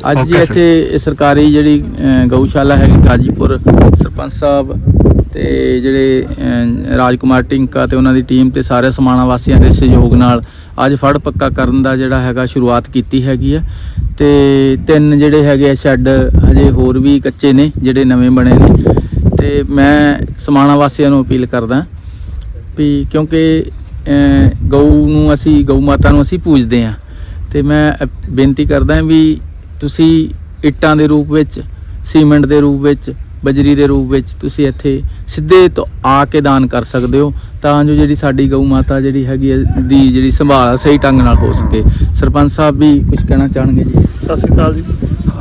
ਅੱਜ ਜੀ Okay, sir. ਇੱਥੇ ਸਰਕਾਰੀ ਜਿਹੜੀ ਅਹ, ਗਊਸ਼ਾਲਾ ਹੈਗੀ ਗਾਜੀਪੁਰ ਸਰਪੰਚ ਸਾਹਿਬ ਤੇ ਜਿਹੜੇ ਅਹ, ਰਾਜਕੁਮਾਰ ਟਿੰਕਾ ਤੇ ਉਹਨਾਂ ਦੀ ਟੀਮ ਤੇ ਸਾਰੇ ਸਮਾਣਾ ਵਾਸੀਆਂ ਦੇ ਸਹਿਯੋਗ ਨਾਲ ਅੱਜ ਫੜ ਪੱਕਾ ਕਰਨ ਦਾ ਜਿਹੜਾ ਹੈਗਾ ਸ਼ੁਰੂਆਤ ਕੀਤੀ ਹੈਗੀ ਹੈ ਤੇ ਤਿੰਨ ਜਿਹੜੇ ਹੈਗੇ ਆ ਸ਼ੈੱਡ ਹਜੇ ਹੋਰ ਵੀ ਕੱਚੇ ਨੇ ਜਿਹੜੇ ਨਵੇਂ ਬਣੇ ਨੇ। ਤੇ ਮੈਂ ਸਮਾਣਾ ਵਾਸੀਆਂ ਨੂੰ ਅਪੀਲ ਕਰਦਾ ਵੀ ਕਿਉਂਕਿ ਅਹ, ਗਊ ਨੂੰ ਅਸੀਂ ਗਊ ਮਾਤਾ ਨੂੰ ਅਸੀਂ ਪੂਜਦੇ ਹਾਂ। ਤੇ ਮੈਂ ਅਪ- ਬੇਨਤੀ ਕਰਦਾ ਵੀ ਤੁਸੀਂ ਇੱਟਾਂ ਦੇ ਰੂਪ ਵਿੱਚ, ਸੀਮੈਂਟ ਦੇ ਰੂਪ ਵਿੱਚ, ਬਜਰੀ ਦੇ ਰੂਪ ਵਿੱਚ ਤੁਸੀਂ ਇੱਥੇ ਸਿੱਧੇ ਤੋਂ ਆ ਕੇ ਦਾਨ ਕਰ ਸਕਦੇ ਹੋ। ਤਾਂ ਜੋ ਜਿਹੜੀ ਸਾਡੀ ਗਊ ਮਾਤਾ ਜਿਹੜੀ ਹੈਗੀ ਹੈ, ਦੀ ਜਿਹੜੀ ਸੰਭਾਲ ਸਹੀ ਢੰਗ ਨਾਲ ਹੋ ਸਕੇ। ਸਰਪੰਚ ਸਾਹਿਬ ਵੀ ਕੁਝ ਕਹਿਣਾ ਚਾਹਣਗੇ ਜੀ? ਸਤਿ ਸ਼੍ਰੀ ਅਕਾਲ ਜੀ।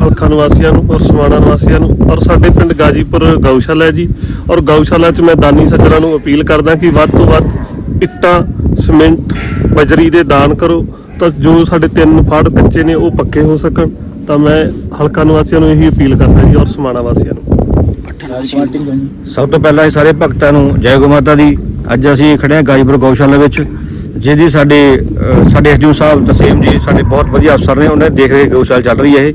ਹਲਕਾ ਨਿਵਾਸੀਆਂ ਨੂੰ ਔਰ ਸਮਾਣਾ ਨਿਵਾਸੀਆਂ ਨੂੰ ਔਰ ਸਾਡੇ ਪਿੰਡ ਗਾਜੀਪੁਰ ਗਊਸ਼ਾਲਾ ਹੈ ਜੀ। ਔਰ ਗਊਸ਼ਾਲਾ 'ਚ ਮੈਂ ਦਾਨੀ ਸੱਜਣਾ ਨੂੰ ਅਪੀਲ ਕਰਦਾ ਕਿ ਵੱਧ ਤੋਂ ਵੱਧ ਇੱਟਾਂ, ਸੀਮੈਂਟ, ਬਜਰੀ ਦੇ ਦਾਨ ਕਰੋ ਤਾਂ ਜੋ ਸਾਡੇ ਤਿੰਨ ਫੜ ਕੱਚੇ ਨੇ, ਉਹ ਪੱਕੇ ਹੋ ਸਕਣ। ਤਾਂ ਮੈਂ ਹਲਕਾ ਨਿਵਾਸੀਆਂ ਨੂੰ ਇਹੀ ਅਪੀਲ ਕਰਦਾ ਜੀ ਔਰ ਸਮਾਣਾ ਵਾਸੀਆਂ ਨੂੰ। ਸਭ ਤੋਂ ਪਹਿਲਾਂ ਇਹ ਸਾਰੇ ਭਗਤਾਂ ਨੂੰ ਜੈ ਗੋ ਮਾਤਾ ਦੀ। ਅੱਜ ਅਸੀਂ ਖੜੇ ਹਾਂ ਗਾਜੀਪੁਰ ਗਊਸ਼ਾਲਾ ਵਿੱਚ ਜਿਹਦੀ ਸਾਡੇ ਅਹ, ਸਾਡੇ ਐਸਡੀਓ ਸਾਹਿਬ ਤਸੀਮ ਜੀ ਸਾਡੇ ਬਹੁਤ ਵਧੀਆ ਅਫਸਰ ਨੇ ਉਹਨਾਂ ਦੇ ਦੇਖ ਰੇਖ ਗਊਸ਼ਾਲ ਚੱਲ ਰਹੀ ਹੈ ਇਹ।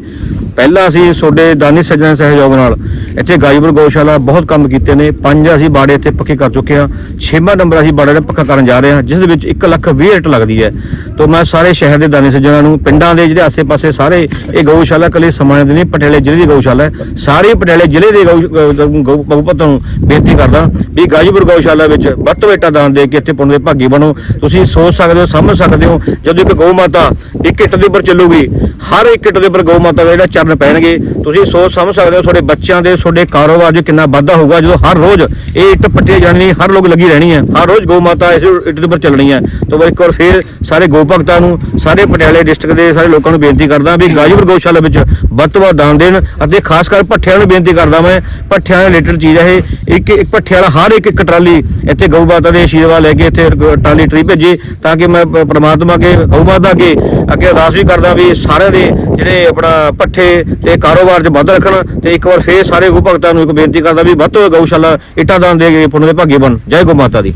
ਪਹਿਲਾਂ ਅਸੀਂ ਤੁਹਾਡੇ ਦਾਨੀ ਸੱਜਣ ਦੇ ਸਹਿਯੋਗ ਨਾਲ ਇੱਥੇ ਗਾਜੀਪੁਰ ਗਊਸ਼ਾਲਾ ਬਹੁਤ ਕੰਮ ਕੀਤੇ ਨੇ। ਪੰਜ ਅਸੀਂ ਬਾੜੇ ਇੱਥੇ ਪੱਕੇ ਕਰ ਚੁੱਕੇ ਹਾਂ। ਛੇਵਾਂ ਨੰਬਰ ਅਸੀਂ ਬਾੜੇ ਪੱਕਾ ਕਰਨ ਜਾ ਰਹੇ ਹਾਂ, ਜਿਸ ਦੇ ਵਿੱਚ 1 ਲੱਖ 20 ਰੇਟ ਲੱਗਦੀ ਹੈ। ਤੋਂ ਮੈਂ ਸਾਰੇ ਸ਼ਹਿਰ ਦੇ ਦਾਨੀ ਸੱਜਣਾਂ ਨੂੰ, ਪਿੰਡਾਂ ਦੇ ਜਿਹੜੇ ਆਸੇ-ਪਾਸੇ ਸਾਰੇ ਇਹ ਗਊਸ਼ਾਲਾ ਕਲੇ ਸਮਾਣੇ ਦੇ ਨਹੀਂ ਪਟਿਆਲੇ ਜ਼ਿਲ੍ਹੇ ਦੀ ਗਊਸ਼ਾਲਾ ਹੈ। ਸਾਰੇ ਪਟਿਆਲੇ ਜ਼ਿਲ੍ਹੇ ਦੇ ਗਊ, ਅਹ ਗਊ ਭਗਵਤਾਂ ਨੂੰ ਬੇਨਤੀ ਕਰਦਾ ਵੀ ਗਾਜੀਪੁਰ ਗਊਸ਼ਾਲਾ ਵਿੱਚ ਵੱਧ ਤੋਂ ਇੱਟਾਂ ਦਾਨ ਦੇ ਕੇ ਇੱਥੇ ਪੁੰਨ ਦੇ ਭਾਗੀ ਬਣੋ। ਤੁਸੀਂ ਸੋਚ ਸਕਦੇ ਹੋ ਸਮਝ ਸਕਦੇ ਹੋ, ਜਦੋਂ ਇੱਕ ਗਊ ਮਾਤਾ ਇੱਕ ਕਿੱਟ ਦੇ ਉੱਪਰ ਚੱਲੂਗੀ, ਹਰ ਇੱਕ ਕਿੱਟ ਦੇ ਉੱਪਰ ਗਊ ਮਾਤਾ ਦਾ ਜਿਹੜਾ ਚਰਨ ਪੈਣਗੇ। ਤੁਸੀਂ ਸੋਚ ਸਮਝ ਸਕਦੇ ਹੋ ਤੁਹਾਡੇ ਬੱਚਿਆਂ ਦੇ, ਤੁਹਾਡੇ ਕਾਰੋਬਾਰ 'ਚ ਕਿੰਨਾ ਵਾਧਾ ਹੋਊਗਾ, ਜਦੋਂ ਹਰ ਰੋਜ਼ ਇਹ ਇੱਟ ਪੱਟੀ ਜਾਣੀ ਹਰ ਲੋਕ ਲੱਗੀ ਰਹਿਣੀ ਹੈ। ਹਰ ਰੋਜ਼ ਗਊ ਮਾਤਾ ਇਸ ਇੱਟ ਦੇ ਉੱਪਰ ਚੱਲਣੀ ਹੈ। ਤੋਂ ਮੈਂ ਇੱਕ ਵਾਰ ਫੇਰ ਸਾਰੇ ਗਊ ਭਗਤਾਂ ਨੂੰ, ਸਾਰੇ ਪਟਿਆਲੇ ਡਿਸਟ੍ਰਿਕਟ ਦੇ ਸਾਰੇ ਲੋਕਾਂ ਨੂੰ ਬੇਨਤੀ ਕਰਦਾ ਵੀ ਗਾਜੀਪੁਰ ਗਊਸ਼ਾਲਾ ਵਿੱਚ ਵੱਧ ਤੋਂ ਵੱਧ ਦਾਨ ਦੇਣ ਅਤੇ ਖਾਸ ਕਰ ਭੱਠਿਆਂ ਨੂੰ ਬੇਨਤੀ ਕਰਦਾ ਮੈਂ, ਭੱਠਿਆਂ ਦੇ ਰਿਲੇਟਡ ਚੀਜ਼ ਹੈ ਇਹ। ਇੱਕ ਇੱਕ ਭੱਠੇ ਵਾਲਾ ਹਰ ਇੱਕ ਇੱਕ ਟਰਾਲੀ ਇੱਥੇ ਗਊ ਮਾਤਾ ਦੇ ਆਸ਼ੀਰਵਾਦ ਲੈ ਕੇ ਇੱਥੇ ਟਰਾਲੀ ਟਰੀ ਭੇਜੀ ਤਾਂ ਕਿ ਮੈਂ ਪਰਮਾਤਮਾ ਪ੍ਰਮਾਤਮਾ ਕੇ ਗਊ ਮਾਤਾ ਅੱਗੇ ਅੱਗੇ ਅਰਦਾਸ ਵੀ ਕਰਦਾ ਵੀ ਸਾਰਿਆਂ ਦੇ ਜਿਹੜੇ ਆਪਣਾ ਭੱਠੇ ਤੇ ਕਾਰੋਬਾਰ 'ਚ ਵਾਧਾ ਰੱਖਣ ਤੇ ਇੱਕ ਵਾਰ ਫੇਰ ਸਾਰੇ ਗਊ ਭਗਤਾਂ ਨੂੰ ਇੱਕ ਬੇਨਤੀ ਕਰਦਾ ਵੀ ਵੱਧ ਤੋਂ ਵੱਧ ਗਊਸ਼ਾਲਾ ਇੱਟਾਂ ਦਾਨ ਦੇ ਕੇ ਪੁੰਨ ਦੇ ਭਾਗੀ ਬਣ ਜੈ ਗਊ ਮਾਤਾ ਦੀ।